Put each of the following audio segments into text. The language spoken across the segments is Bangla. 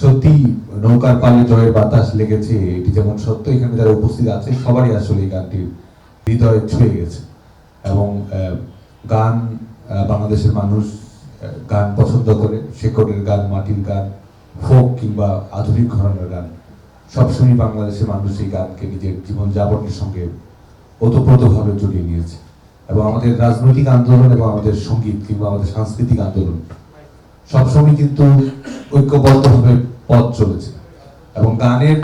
সত্যি নৌকার পালে জয়ের বাতাস লেগেছে, এটি যেমন সত্য, এখানে যারা উপস্থিত আছে, সবারই আসলে এই গানটি হৃদয়ে ছুঁয়ে গেছে। এবং গান বাংলাদেশের মানুষ গান পছন্দ করে শেকড়ের গান, মাটির গান, ফোক কিংবা আধুনিক ঘরানার গান। সবসময় বাংলাদেশের মানুষ এই গানকে নিজের জীবন যাপনের সঙ্গে ওতপ্রোতভাবে জড়িয়ে নিয়েছে। এবং আমাদের রাজনৈতিক আন্দোলন এবং আমাদের সংগীত কিংবা আমাদের সাংস্কৃতিক আন্দোলন সবসময় কিন্তু ঐক্যবদ্ধভাবে পথ চলেছে। এবং গানের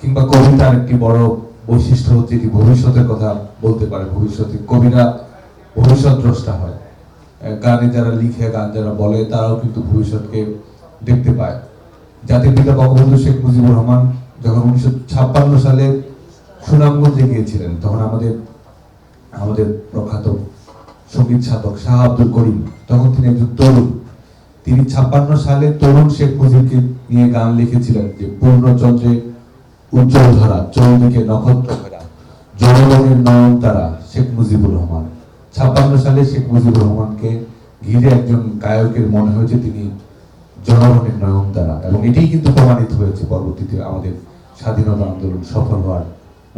কিংবা কবিতার একটি বড় বৈশিষ্ট্য হচ্ছে এটি ভবিষ্যতের কথা বলতে পারে। ভবিষ্যতে কবিরা ভবিষ্যৎ দ্রষ্টা হয় গানে যারা লিখে, গান যারা বলে, তারাও কিন্তু ভবিষ্যৎকে দেখতে পায়। জাতির পিতা বঙ্গবন্ধু শেখ মুজিবুর রহমান যখন উনিশশো ছাপ্পান্ন সালে সুনামগঞ্জে গিয়েছিলেন, তখন আমাদের আমাদের প্রখ্যাত সংগীত সাধক শাহ আব্দুল করিম, তখন তিনি একজন তরুণ। তিনি ছাপ্পান্ন সালে তরুণ শেখ মুজিবকে নিয়ে গান লিখেছিলেন যে, পূর্ণচন্দ্রে উজ্জ্বল ধরা চৌদিকে নক্ষত্র ঘেরা জনগণের নয়ন তারা, শেখ মুজিবুর রহমান। ছাপ্পান্ন সালে শেখ মুজিবুর রহমানকে ঘিরে একজন গায়কের মনে হয়েছে তিনি জনগণের নয়ন তারা। এবং এটাই কিন্তু প্রমাণিত হয়েছে পরবর্তীতে আমাদের স্বাধীনতা আন্দোলন সফল হওয়ার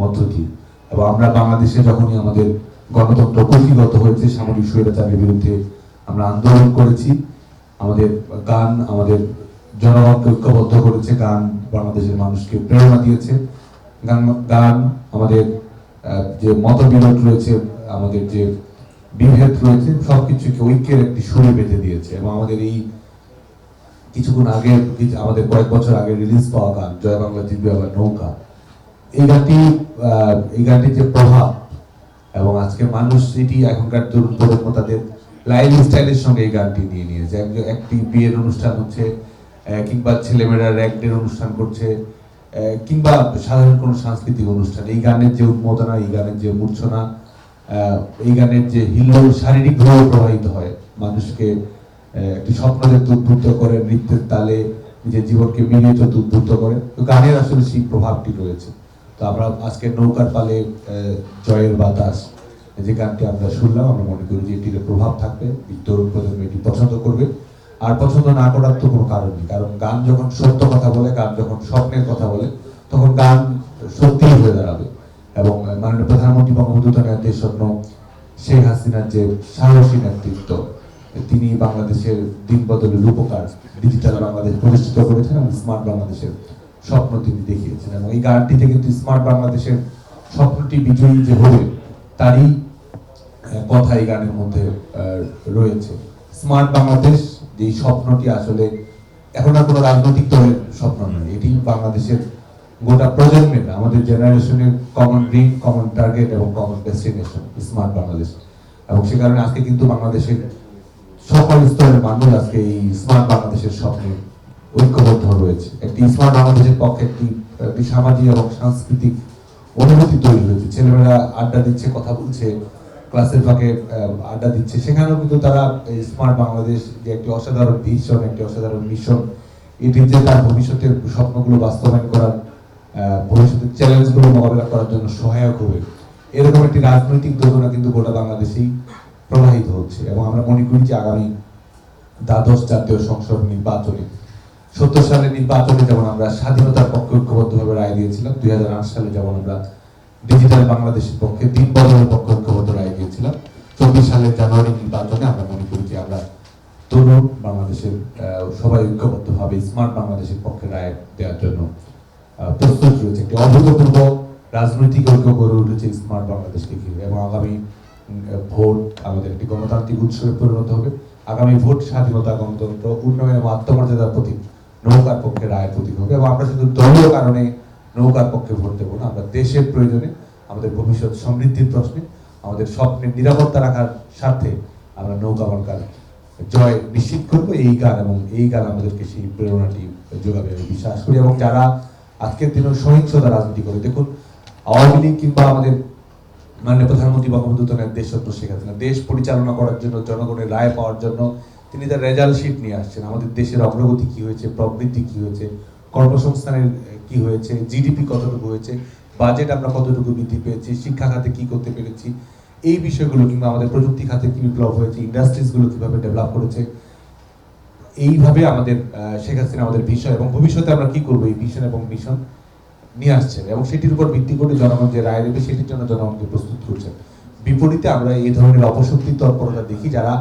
মধ্য দিয়ে। এবং আমরা বাংলাদেশে যখনই আমাদের গণতন্ত্র কুফিগত হয়েছে, সামরিক স্বৈরাচারের বিরুদ্ধে আমরা আন্দোলন করেছি। আমাদের গান আমাদের জনগণকে ঐক্যবদ্ধ করেছে, গান বাংলাদেশের মানুষকে প্রেরণা দিয়েছে। গান গান আমাদের যে মতবিরোধ রয়েছে, আমাদের যে বিভেদ রয়েছে, সবকিছুকে ঐক্যের একটি সুরে বেঁধে দিয়েছে। এবং আমাদের এই কিছুক্ষণ আগে আমাদের কয়েক বছর আগে রিলিজ পাওয়া গান, জয় বাংলা জিতবে আবার নৌকা। এই গানটি এই গানটির যে প্রভাব এবং আজকে মানুষ, এটি এখনকার তরুণ প্রজন্ম তাদের লাইফ স্টাইলের সঙ্গে এই গানটি নিয়ে নিয়েছে। এক- একটি বিয়ের অনুষ্ঠান হচ্ছে কিংবা ছেলেমেয়েরা র্যাকডের অনুষ্ঠান করছে কিংবা সাধারণ কোনো সাংস্কৃতিক অনুষ্ঠান। এই গানের যে উন্মোদনা, এই গানের যে মূর্ছনা এই গানের যে হিল্লোল শারীরিকভাবে প্রবাহিত হয়, মানুষকে একটি স্বপ্ন দেখতে উদ্বুদ্ধ করে, নৃত্যের তালে নিজের জীবনকে মিলিয়ে চলতে উদ্বুদ্ধ করে। তো গানের আসলে সেই প্রভাবটি রয়েছে। তো আমরা আজকে নৌকার পালে জয়ের বাতাস যে গানটি আমরা শুনলাম, আমরা মনে করি যে এটির প্রভাব থাকবে। তরুণ প্রজন্ম এটি পছন্দ করবে। আর পছন্দ না করার তো কোনো কারণ নেই, কারণ গান যখন সত্য কথা বলে, গান যখন স্বপ্নের কথা বলে, তখন গান সত্যিই হয়ে দাঁড়াবে। এবং মাননীয় প্রধানমন্ত্রী বঙ্গবন্ধু দেশ স্বপ্ন, শেখ হাসিনার যে সাহসী নেতৃত্ব, তিনি বাংলাদেশের দিন বদলের রূপকার, ডিজিটাল বাংলাদেশ প্রতিষ্ঠিত করেছেন এবং স্মার্ট বাংলাদেশের স্বপ্ন তিনি দেখিয়েছেন। এবং এই গানটিতে কিন্তু স্মার্ট বাংলাদেশের স্বপ্নটি বিজয়ী যে হবে, তারই কথা এই গানের মধ্যে রয়েছে। স্মার্ট বাংলাদেশ, যে স্বপ্নটি আসলে এখন আর কোনো রাজনৈতিক দলের স্বপ্ন নয়, এটি বাংলাদেশের গোটা প্রজন্মের, আমাদের জেনারেশনের কমন ড্রিম কমন টার্গেট এবং কমন ডেস্টিনেশন স্মার্ট বাংলাদেশ। এবং সে কারণে আজকে কিন্তু বাংলাদেশের সকল স্তরের মানুষ আজকে এই স্মার্ট বাংলাদেশের স্বপ্নে ঐক্যবদ্ধ রয়েছে। একটি স্মার্ট বাংলাদেশের পক্ষে একটি একটি সামাজিক এবং সাংস্কৃতিক অনুভূতি তৈরি হয়েছে। ছেলেমেয়েরা আড্ডা দিচ্ছে, কথা বলছে ক্লাসের ফাঁকে আড্ডা দিচ্ছে। সেখানেও কিন্তু তারা স্মার্ট বাংলাদেশ যে একটি অসাধারণ ভিশন, একটি অসাধারণ মিশন, এটি যে তার ভবিষ্যতের স্বপ্নগুলো বাস্তবায়ন করার ভবিষ্যতের চ্যালেঞ্জগুলো মোকাবেলা করার জন্য সহায়ক হবে। এরকম একটি রাজনৈতিক যোজনা কিন্তু গোটা বাংলাদেশেই প্রবাহিত হচ্ছে এবং আমরা মনে করি যে আগামী দ্বাদশ জাতীয় সংসদ নির্বাচনে, সত্তর সালের নির্বাচনে যেমন আমরা স্বাধীনতার পক্ষে ঐক্যবদ্ধভাবে রায় দিয়েছিলাম, দুই হাজার আট সালে যেমন আমরা ডিজিটাল বাংলাদেশের পক্ষে দিন বদলের পক্ষে ঐক্যবদ্ধ রায় দিয়েছিলাম। চব্বিশ সালের জানুয়ারি নির্বাচনে আমরা মনে করি যে আমরা তরুণ বাংলাদেশের সবাই ঐক্যবদ্ধভাবে স্মার্ট বাংলাদেশের পক্ষে রায় দেওয়ার জন্য প্রস্তুত রয়েছে। একটি অভূতপূর্ব রাজনৈতিক ঐক্য গড়ে উঠেছে স্মার্ট বাংলাদেশকে ঘিরে এবং আগামী ভোট আমাদের একটি গণতান্ত্রিক উৎসবে পরিণত হবে। আগামী ভোট স্বাধীনতা গণতন্ত্র, উন্নয়ন এবং আত্মমর্যাদার প্রতীক, নৌকার পক্ষে রায়ের প্রতীক হবে এবং আমরা শুধু দলীয় কারণে নৌকার পক্ষে ভোট দেবো না। আমরা দেশের প্রয়োজনে আমাদের ভবিষ্যৎ সমৃদ্ধির প্রশ্নে, আমাদের স্বপ্নের নিরাপত্তা রাখার স্বার্থে আমরা নৌকা মার্কার জয় নিশ্চিত করব। এই গান এবং এই গান আমাদেরকে সেই প্রেরণাটি যোগাবে আমি বিশ্বাস করি। এবং যারা আজকের দিনে সহিংসতা রাজনীতি করে, দেখুন, আওয়ামী লীগ কিংবা আমাদের মাননীয় প্রধানমন্ত্রী বঙ্গবন্ধু তনের দেশ স্বপ্ন শেখ হাসিনা দেশ পরিচালনা করার জন্য, জনগণের রায় পাওয়ার জন্য তিনি তার রেজাল্ট শিট নিয়ে আসছেন। আমাদের দেশের অগ্রগতি কি হয়েছে, প্রবৃদ্ধি কি হয়েছে, কর্মসংস্থানের কি হয়েছে জিডিপি কতটুকু হয়েছে বাজেট আমরা কতটুকু বৃদ্ধি পেয়েছি, শিক্ষা খাতে কি করতে পেরেছি, এই বিষয়গুলো কিংবা আমাদের প্রযুক্তি খাতে কি বিপ্লব হয়েছে ইন্ডাস্ট্রিজগুলো কীভাবে ডেভেলপ করেছে, এইভাবে আমাদের শেখ হাসিনা আমাদের ভিশন এবং ভবিষ্যতে আমরা কি করব, এই ভিশন এবং মিশন নিয়ে আসছেন এবং সেটির উপর ভিত্তি করে জনগণ যে রায় দেবে, সেটির জন্য জনগণকে প্রস্তুত করছেন। বিপরীতে আমরা এই ধরনের অপশক্তির তৎপরতা দেখি যারা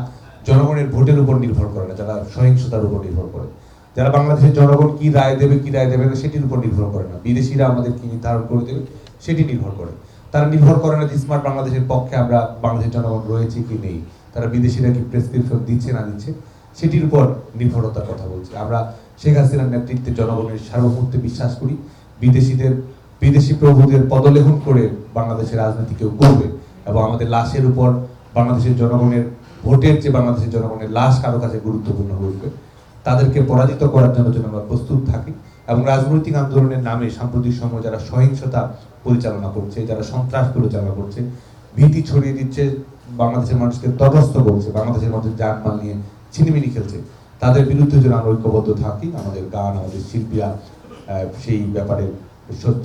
জনগণের ভোটের উপর নির্ভর করে না, যারা সহিংসতার উপর নির্ভর করে। যারা বাংলাদেশের জনগণ কি রায় দেবে, কি রায় দেবে না, সেটির উপর নির্ভর করে না। বিদেশিরা আমাদের কি নির্ধারণ করে দেবে, সেটি নির্ভর করে। তারা নির্ভর করে না যে স্মার্ট বাংলাদেশের পক্ষে আমরা বাংলাদেশের জনগণ রয়েছে কি নেই। তারা বিদেশিরা কি প্রেসক্রিপশন দিচ্ছে, না দিচ্ছে, সেটির উপর নির্ভরতার কথা বলছি। আমরা শেখ হাসিনার নেতৃত্বে জনগণের সার্বভৌমত্বে বিশ্বাস করি। বিদেশিদের, বিদেশি প্রভুদের পদলেখন করে বাংলাদেশের রাজনীতি কেউ করবে এবং আমাদের লাশের উপর বাংলাদেশের জনগণের, ভোটের যে বাংলাদেশের জনগণের লাশ কারও কাছে গুরুত্বপূর্ণ হয়ে উঠবে। তাদেরকে পরাজিত করার জন্য যেন আমরা প্রস্তুত থাকি এবং রাজনৈতিক আন্দোলনের নামে সাম্প্রতিক সময় যারা সহিংসতা পরিচালনা করছে, যারা সন্ত্রাস পরিচালনা করছে, ভীতি ছড়িয়ে দিচ্ছে, বাংলাদেশের মানুষকে তটস্থ করছে, বাংলাদেশের মানুষের জানমাল নিয়ে ছিনিমিনি খেলছে, তাদের বিরুদ্ধে যেন আমরা ঐক্যবদ্ধ থাকি, আমাদের গান, আমাদের শিল্পীরা সেই ব্যাপারে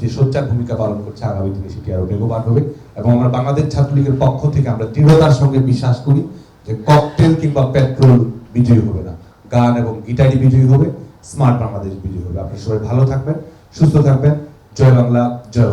যে সোচ্চার ভূমিকা পালন করছে, আগামী দিনে সেটি আরও বেগবান হবে এবং আমরা বাংলাদেশ ছাত্রলীগের পক্ষ থেকে আমরা দৃঢ়তার সঙ্গে বিশ্বাস করি যে ককটেল কিংবা পেট্রোল বিজয়ী হবে না। গান এবং গিটারই বিজয়ী হবে, স্মার্ট বাংলাদেশ বিজয়ী হবে। আপনারা সবাই ভালো থাকবেন, সুস্থ থাকবেন। জয় বাংলা, জয়